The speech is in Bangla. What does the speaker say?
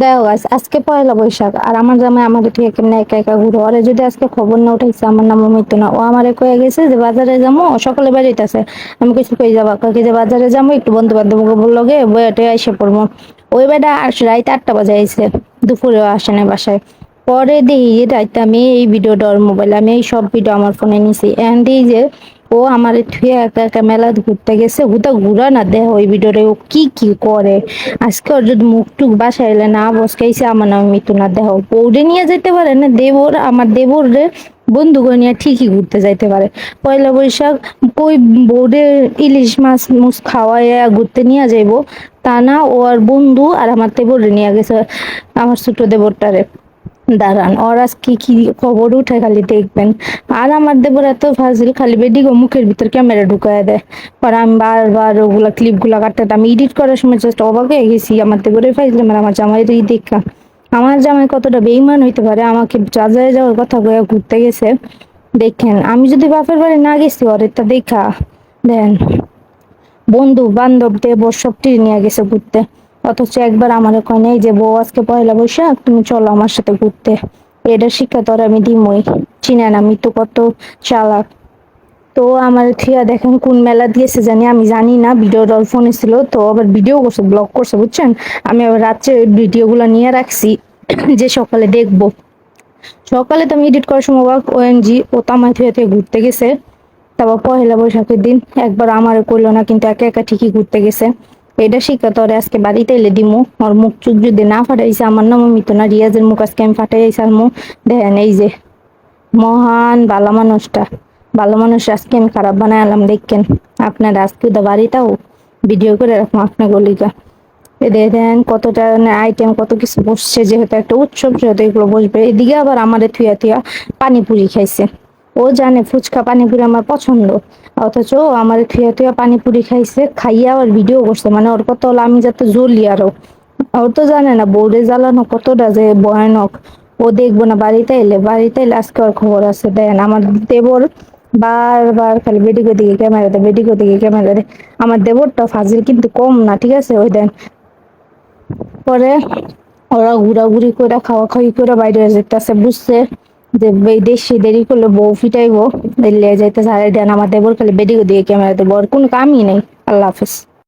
দেখো guys, আজকে পয়লা বৈশাখ আর আমার জামাই আমার থেকে একা একা ঘুরো? আরে যদি আজকে খবর না উঠাইছে আমার নাম মৃত্যু না। ও আমারে কয়ে গেছে যে বাজারে যাব সকালে আছে। আমি কিছু কই যাবা? কাকে যে বাজারে যাব একটু বন্ধু বান্ধব লগে বইয়াটে এসে পড়ব ওই বেটা আস রাইতে আটটা বাজে আইছে দুপুরেও আসে না বাসায়। পরে দেখি রাইতে আমি এই ভিডিওটা ওর মোবাইল আমি এই সব ভিডিও আমার ফোনে নিছি। এন্ড এই যে ও আমার থুয়ে একা একা মেলা ঘুরতে গেছে। হুতা ঘুরা না দেহ ওই ভিডিওরে ও কি কি করে। আজকে ওর যদি মুখ টুক বাসায় এলে না বসকাইছে আমার নাম মিতু না দেহ বৌডে নিয়ে যেতে পারে না, দেবর, আমার দেবর রে বন্ধু করে নিয়ে ঠিকই ঘুরতে যাইতে পারে। পয়লা বৈশাখ, ওই বোর্ডে ইলিশ মাছ, মুছ খাওয়াইয়া ঘুরতে নিয়ে যাইবো। তা না ও আর বন্ধু আর আমার দেবরে নিয়ে গেছে, আমার ছোট দেবরটারে। দাঁড়ান, ওর আজ কি কি খবর উঠে খালি দেখবেন। আর আমার দেবর এত ফাজিল, খালি বেডি গো মুখের ভিতর ক্যামেরা ঢুকায় দেয়। পরে আমি বারবার ওগুলা ক্লিপগুলা কাটতে, আমি এডিট করার সময় জাস্ট অবাক হয়ে গেছি, আমার দেবরে ফাইজলে মানে আমার জামাই এই দেখা আমার জামাই কতটা বেইমান হইতে পারে, আমাকে বাজারে যাওয়ার কথা কয়ে ঘুরতে গেছে। দেখেন, আমি যদি বাপের বাড়ি না গেছি, ওর এটা দেখা। দেন বন্ধু বান্ধব দেবর সবটি নিয়ে গেছে ঘুরতে। অথচ একবার আমার কয় নেই যে, বউ, আজকে পয়লা বৈশাখ, তুমি চলো আমার সাথে ঘুরতে। এটা শিক্ষা তোর আমি দিমই। চিনেন আমি তো কত চালাক। তো আমার থিয়া দেখেন কোন মেলা দিয়েছে জানি, আমি জানি না, ভিডিও ডল ফোনে ছিল, তো আবার ভিডিও করছে, ব্লগ করছে, বুঝছেন? আমি আবার রাত্রে ভিডিওগুলো নিয়ে রাখছি, যে সকালে দেখব। সকালে তো আমি এডিট করার সময় ওএনজি ও তামাই থুয়া থেকে ঘুরতে গেছে। তারপর পহেলা বৈশাখের দিন, একবার আমার করল না, কিন্তু একা একা ঠিকই ঘুরতে গেছে। এটা শিক্ষা তোরে আজকে বাড়িতে এলে দিমু। ওর মুখ চুখ যদি না ফাটাইছে, আমার নাম মিতো না, রিয়াজের মুখ আজকে আমি ফাটাইছি আর মুখ দেখেন এই যে, মহান ভালো মানুষটা। ভালো মানুষ আজকে আমি খারাপ বানায় আলাম, দেখেন। আপনার আজকে তো বাড়িটাও ভিডিও করে রাখব আপনার গলিটা। দেখেন কতটা আইটেম কত কিছু বসছে, যেহেতু একটা উৎসব যেহেতু এগুলো বসবে। এদিকে আবার আমাদের থুয়া থুয়া পানিপুরি খাইছে। ও জানে ফুচকা পানিপুরি আমার পছন্দ। অথচ ও আমার থুয়া থুয়া পানিপুরি খাইছে, খাইয়া আবার ভিডিও করছে মানে ওর কত হলো আমি যাতে জ্বলি আরও ও। তো জানে না বোর্ডে জ্বালানো কতটা যে ভয়ানক। ও দেখব না, বাড়িতে এলে বাড়িতে এলে আজকে ওর খবর আছে, দেন আমার দেবর বারবার খালি বেডিগো দিকে ক্যামেরা দেয় বেডিগো দিকে ক্যামেরা দেয় আমার দেবরটা ফাজিল কিন্তু কম না, ঠিক আছে? ওই দেন। পরে ওরা ঘুরাঘুরি করে খাওয়া খাওয়ি করে বাইরে যেতেছে, বুঝছে? যে বেশি দেরি করলে বউ ফিটাইবো দিল্লি যাইতে সারে দেন আমার দেবর খালি বেডিগো দিয়ে ক্যামেরা দেবো আর কোনো কামই নেই। আল্লাহ হাফিজ।